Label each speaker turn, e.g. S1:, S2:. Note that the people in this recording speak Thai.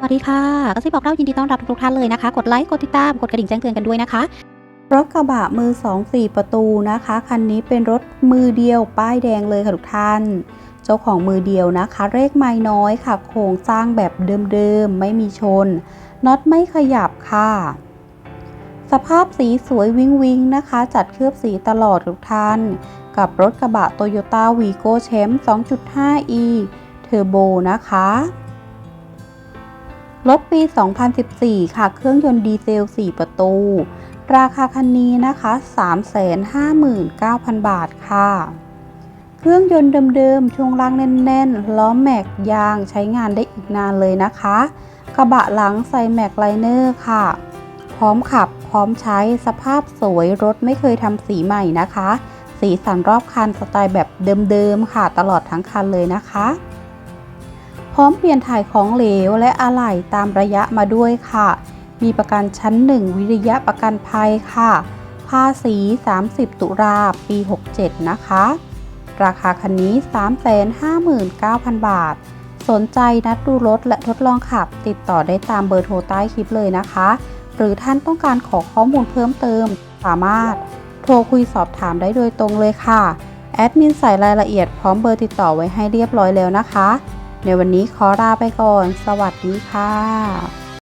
S1: สวัสดีค่ะกระซิบบอกเล่ายินดีต้อนรับทุกท่านเลยนะคะ กดไลค์ กดติดตาม กดกระดิ่งแจ้งเตือนกันด้วยนะคะ
S2: รถกระบะมือ2 4ประตูนะคะ คันนี้เป็นรถมือเดียวป้ายแดงเลยค่ะทุกท่าน เจ้าของมือเดียวนะคะ เลขไม่น้อยค่ะ โครงสร้างแบบเดิมๆ ไม่มีชน น็อตไม่ขยับค่ะ สภาพสีสวยวิงวิงนะคะ จัดเคลือบสีตลอดทุกท่าน กับรถกระบะ Toyota Vigo Champ 2.5e Turbo นะคะ รถปี 2014 ค่ะ เครื่องยนต์ดีเซล 4 ประตู ราคาคันนี้นะคะ 359,000 บาทค่ะ เครื่องยนต์เดิมๆ ช่วงล่างแน่นๆ ล้อแม็กยางใช้งานได้อีกนานเลยนะคะ กระบะหลังใส่แม็กไลเนอร์ค่ะ พร้อมขับ พร้อมใช้ สภาพสวย รถไม่เคยทำสีใหม่นะคะ สีสันรอบคันสไตล์แบบเดิมๆ ค่ะ ตลอดทั้งคันเลยนะคะ ร้อมเปลี่ยนถ่ายของเหลวและอะไหล่ตามระยะมาด้วยค่ะ มีประกันชั้น 1 วิริยะประกันภัยค่ะ ภาษี 30 ตุลาปี 67 นะคะ ราคาคันนี้ 359,000 บาท สนใจนัดดูรถและทดลองขับ ติดต่อได้ตามเบอร์โทรใต้คลิปเลยนะคะ หรือท่านต้องการขอข้อมูลเพิ่มเติม สามารถโทรคุยสอบถามได้โดยตรงเลยค่ะ แอดมินใส่รายละเอียดพร้อมเบอร์ติดต่อไว้ให้เรียบร้อยแล้วนะคะ ในวันนี้ขอลาไปก่อน สวัสดีค่ะ